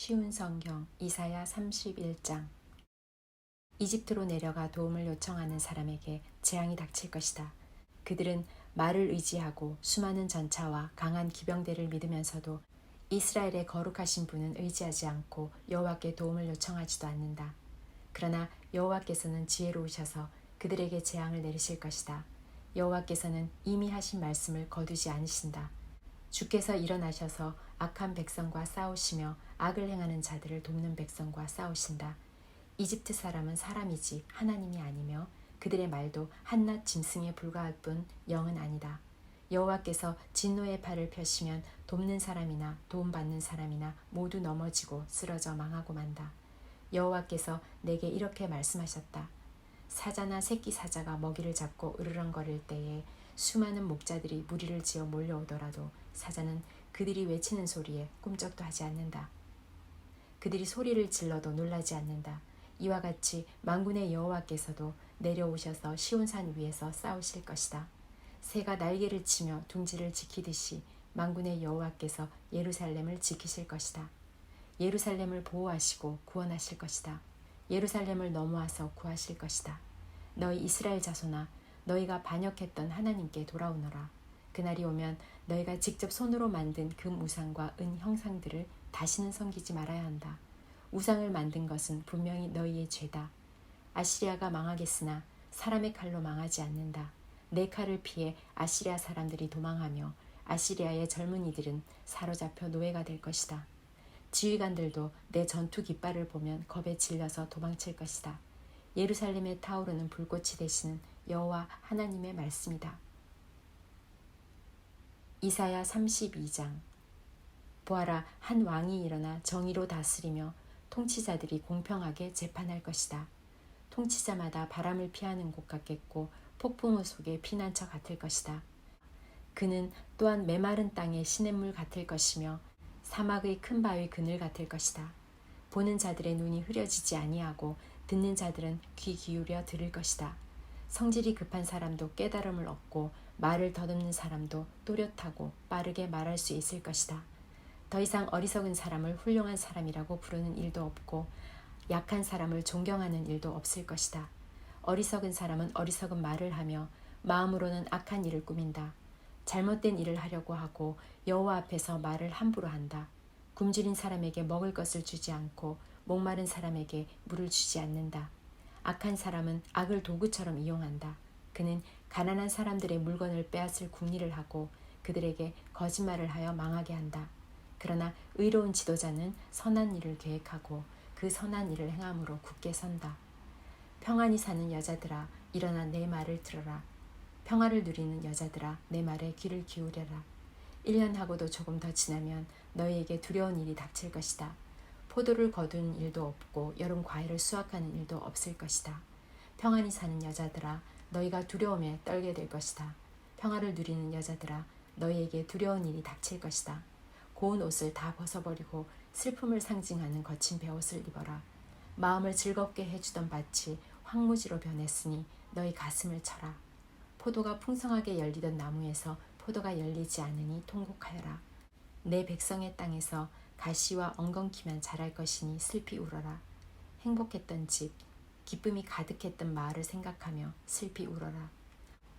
쉬운 성경 이사야 31장 이집트로 내려가 도움을 요청하는 사람에게 재앙이 닥칠 것이다. 그들은 말을 의지하고 수많은 전차와 강한 기병대를 믿으면서도 이스라엘의 거룩하신 분은 의지하지 않고 여호와께 도움을 요청하지도 않는다. 그러나 여호와께서는 지혜로우셔서 그들에게 재앙을 내리실 것이다. 여호와께서는 이미 하신 말씀을 거두지 않으신다. 주께서 일어나셔서 악한 백성과 싸우시며 악을 행하는 자들을 돕는 백성과 싸우신다. 이집트 사람은 사람이지 하나님이 아니며 그들의 말도 한낱 짐승에 불과할 뿐 영은 아니다. 여호와께서 진노의 팔을 펴시면 돕는 사람이나 도움받는 사람이나 모두 넘어지고 쓰러져 망하고 만다. 여호와께서 내게 이렇게 말씀하셨다. 사자나 새끼 사자가 먹이를 잡고 으르렁거릴 때에 수많은 목자들이 무리를 지어 몰려오더라도 사자는 그들이 외치는 소리에 꿈쩍도 하지 않는다. 그들이 소리를 질러도 놀라지 않는다. 이와 같이 만군의 여호와께서도 내려오셔서 시온산 위에서 싸우실 것이다. 새가 날개를 치며 둥지를 지키듯이 만군의 여호와께서 예루살렘을 지키실 것이다. 예루살렘을 보호하시고 구원하실 것이다. 예루살렘을 넘어와서 구하실 것이다. 너희 이스라엘 자손아 너희가 반역했던 하나님께 돌아오너라. 그날이 오면 너희가 직접 손으로 만든 금 우상과 은 형상들을 다시는 섬기지 말아야 한다. 우상을 만든 것은 분명히 너희의 죄다. 아시리아가 망하겠으나 사람의 칼로 망하지 않는다. 내 칼을 피해 아시리아 사람들이 도망하며 아시리아의 젊은이들은 사로잡혀 노예가 될 것이다. 지휘관들도 내 전투 깃발을 보면 겁에 질려서 도망칠 것이다. 예루살렘에 타오르는 불꽃이 되시는 여호와 하나님의 말씀이다. 이사야 32장 보아라 한 왕이 일어나 정의로 다스리며 통치자들이 공평하게 재판할 것이다. 통치자마다 바람을 피하는 곳 같겠고 폭풍우 속의 피난처 같을 것이다. 그는 또한 메마른 땅의 시냇물 같을 것이며 사막의 큰 바위 그늘 같을 것이다. 보는 자들의 눈이 흐려지지 아니하고 듣는 자들은 귀 기울여 들을 것이다. 성질이 급한 사람도 깨달음을 얻고 말을 더듬는 사람도 또렷하고 빠르게 말할 수 있을 것이다. 더 이상 어리석은 사람을 훌륭한 사람이라고 부르는 일도 없고 약한 사람을 존경하는 일도 없을 것이다. 어리석은 사람은 어리석은 말을 하며 마음으로는 악한 일을 꾸민다. 잘못된 일을 하려고 하고 여호와 앞에서 말을 함부로 한다. 굶주린 사람에게 먹을 것을 주지 않고 목마른 사람에게 물을 주지 않는다. 악한 사람은 악을 도구처럼 이용한다. 그는 가난한 사람들의 물건을 빼앗을 궁리를 하고 그들에게 거짓말을 하여 망하게 한다. 그러나 의로운 지도자는 선한 일을 계획하고 그 선한 일을 행함으로 굳게 선다. 평안히 사는 여자들아 일어나 내 말을 들어라. 평화를 누리는 여자들아 내 말에 귀를 기울여라. 1년하고도 조금 더 지나면 너희에게 두려운 일이 닥칠 것이다. 포도를 거두는 일도 없고 여름 과일을 수확하는 일도 없을 것이다. 평안히 사는 여자들아 너희가 두려움에 떨게 될 것이다. 평화를 누리는 여자들아 너희에게 두려운 일이 닥칠 것이다. 고운 옷을 다 벗어버리고 슬픔을 상징하는 거친 베옷을 입어라. 마음을 즐겁게 해주던 밭이 황무지로 변했으니 너희 가슴을 쳐라. 포도가 풍성하게 열리던 나무에서 포도가 열리지 않으니 통곡하여라. 내 백성의 땅에서 가시와 엉겅퀴만 자랄 것이니 슬피 울어라. 행복했던 집, 기쁨이 가득했던 마을을 생각하며 슬피 울어라.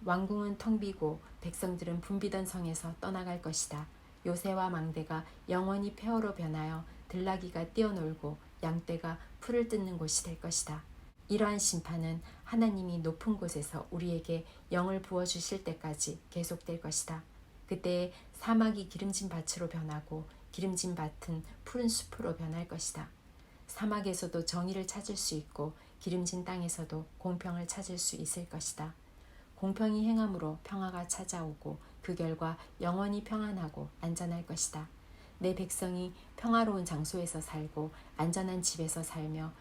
왕궁은 텅 비고 백성들은 붐비던 성에서 떠나갈 것이다. 요새와 망대가 영원히 폐허로 변하여 들나귀가 뛰어놀고 양떼가 풀을 뜯는 곳이 될 것이다. 이러한 심판은 하나님이 높은 곳에서 우리에게 영을 부어 주실 때까지 계속될 것이다. 그때 사막이 기름진 밭으로 변하고 기름진 밭은 푸른 숲으로 변할 것이다. 사막에서도 정의를 찾을 수 있고 기름진 땅에서도 공평을 찾을 수 있을 것이다. 공평히 행함으로 평화가 찾아오고 그 결과 영원히 평안하고 안전할 것이다. 내 백성이 평화로운 장소에서 살고 안전한 집에서 살며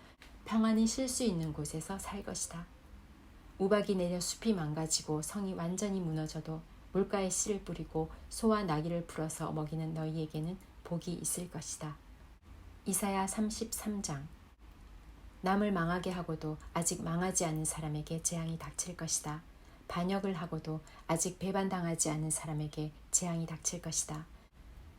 평안히 쉴 수 있는 곳에서 살 것이다. 우박이 내려 숲이 망가지고 성이 완전히 무너져도 물가에 씨를 뿌리고 소와 나귀를 풀어서 먹이는 너희에게는 복이 있을 것이다. 이사야 33장 남을 망하게 하고도 아직 망하지 않은 사람에게 재앙이 닥칠 것이다. 반역을 하고도 아직 배반당하지 않은 사람에게 재앙이 닥칠 것이다.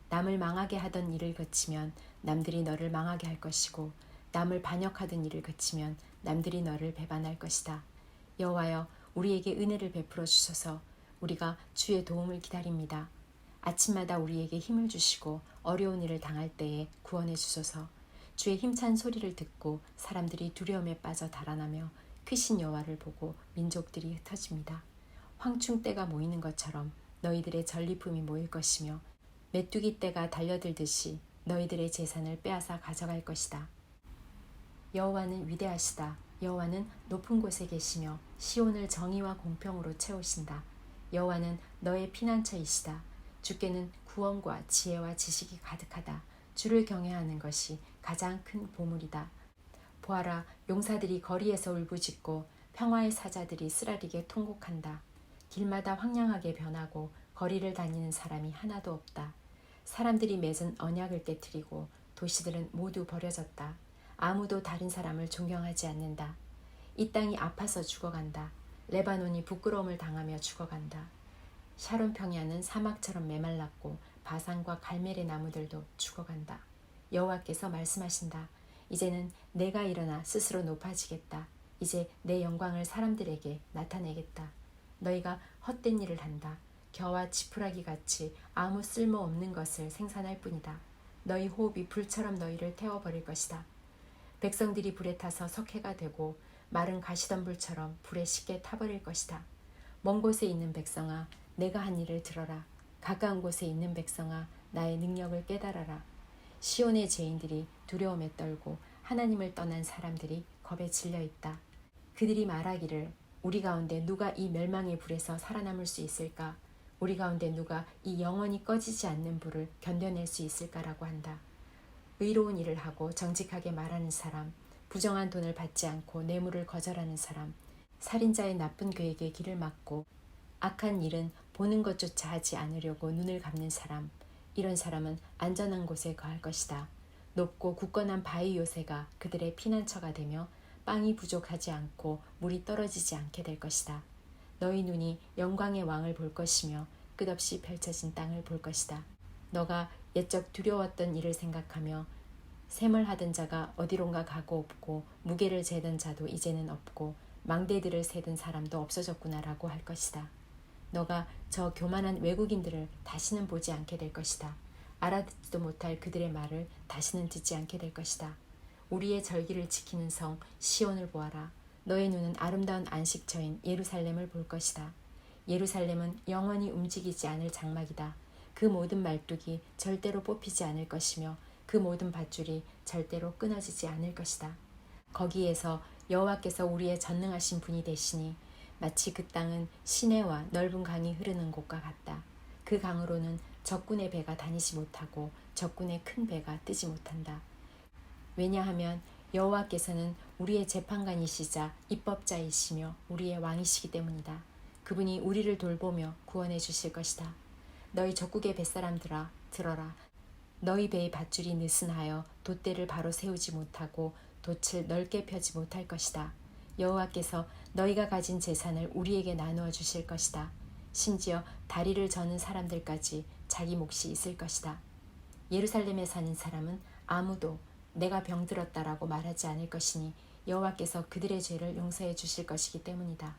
남을 망하게 하던 일을 그치면 남들이 너를 망하게 할 것이고 남을 반역하던 일을 그치면 남들이 너를 배반할 것이다. 여호와여 우리에게 은혜를 베풀어 주소서 우리가 주의 도움을 기다립니다. 아침마다 우리에게 힘을 주시고 어려운 일을 당할 때에 구원해 주소서 주의 힘찬 소리를 듣고 사람들이 두려움에 빠져 달아나며 크신 여호와를 보고 민족들이 흩어집니다. 황충 떼가 모이는 것처럼 너희들의 전리품이 모일 것이며 메뚜기 떼가 달려들듯이 너희들의 재산을 빼앗아 가져갈 것이다. 여호와는 위대하시다. 여호와는 높은 곳에 계시며 시온을 정의와 공평으로 채우신다. 여호와는 너의 피난처이시다. 주께는 구원과 지혜와 지식이 가득하다. 주를 경외하는 것이 가장 큰 보물이다. 보아라, 용사들이 거리에서 울부짖고 평화의 사자들이 쓰라리게 통곡한다. 길마다 황량하게 변하고 거리를 다니는 사람이 하나도 없다. 사람들이 맺은 언약을 깨뜨리고 도시들은 모두 버려졌다. 아무도 다른 사람을 존경하지 않는다. 이 땅이 아파서 죽어간다. 레바논이 부끄러움을 당하며 죽어간다. 샤론 평야는 사막처럼 메말랐고 바산과 갈멜의 나무들도 죽어간다. 여호와께서 말씀하신다. 이제는 내가 일어나 스스로 높아지겠다. 이제 내 영광을 사람들에게 나타내겠다. 너희가 헛된 일을 한다. 겨와 지푸라기 같이 아무 쓸모 없는 것을 생산할 뿐이다. 너희 호흡이 불처럼 너희를 태워버릴 것이다. 백성들이 불에 타서 석회가 되고 마른 가시덤불처럼 불에 쉽게 타버릴 것이다. 먼 곳에 있는 백성아, 내가 한 일을 들어라. 가까운 곳에 있는 백성아, 나의 능력을 깨달아라. 시온의 죄인들이 두려움에 떨고 하나님을 떠난 사람들이 겁에 질려 있다. 그들이 말하기를 우리 가운데 누가 이 멸망의 불에서 살아남을 수 있을까? 우리 가운데 누가 이 영원히 꺼지지 않는 불을 견뎌낼 수 있을까라고 한다. 의로운 일을 하고 정직하게 말하는 사람, 부정한 돈을 받지 않고 뇌물을 거절하는 사람, 살인자의 나쁜 계획에 길을 막고 악한 일은 보는 것조차 하지 않으려고 눈을 감는 사람, 이런 사람은 안전한 곳에 거할 것이다. 높고 굳건한 바위 요새가 그들의 피난처가 되며 빵이 부족하지 않고 물이 떨어지지 않게 될 것이다. 너희 눈이 영광의 왕을 볼 것이며 끝없이 펼쳐진 땅을 볼 것이다. 너가 옛적 두려웠던 일을 생각하며 샘을 하던 자가 어디론가 가고 없고 무게를 재던 자도 이제는 없고 망대들을 세던 사람도 없어졌구나라고 할 것이다. 너가 저 교만한 외국인들을 다시는 보지 않게 될 것이다. 알아듣지도 못할 그들의 말을 다시는 듣지 않게 될 것이다. 우리의 절기를 지키는 성 시온을 보아라. 너의 눈은 아름다운 안식처인 예루살렘을 볼 것이다. 예루살렘은 영원히 움직이지 않을 장막이다. 그 모든 말뚝이 절대로 뽑히지 않을 것이며 그 모든 밧줄이 절대로 끊어지지 않을 것이다. 거기에서 여호와께서 우리의 전능하신 분이 되시니 마치 그 땅은 시내와 넓은 강이 흐르는 곳과 같다. 그 강으로는 적군의 배가 다니지 못하고 적군의 큰 배가 뜨지 못한다. 왜냐하면 여호와께서는 우리의 재판관이시자 입법자이시며 우리의 왕이시기 때문이다. 그분이 우리를 돌보며 구원해 주실 것이다. 너희 적국의 뱃사람들아 들어라. 너희 배의 밧줄이 느슨하여 돛대를 바로 세우지 못하고 돛을 넓게 펴지 못할 것이다. 여호와께서 너희가 가진 재산을 우리에게 나누어 주실 것이다. 심지어 다리를 저는 사람들까지 자기 몫이 있을 것이다. 예루살렘에 사는 사람은 아무도 내가 병들었다라고 말하지 않을 것이니 여호와께서 그들의 죄를 용서해 주실 것이기 때문이다.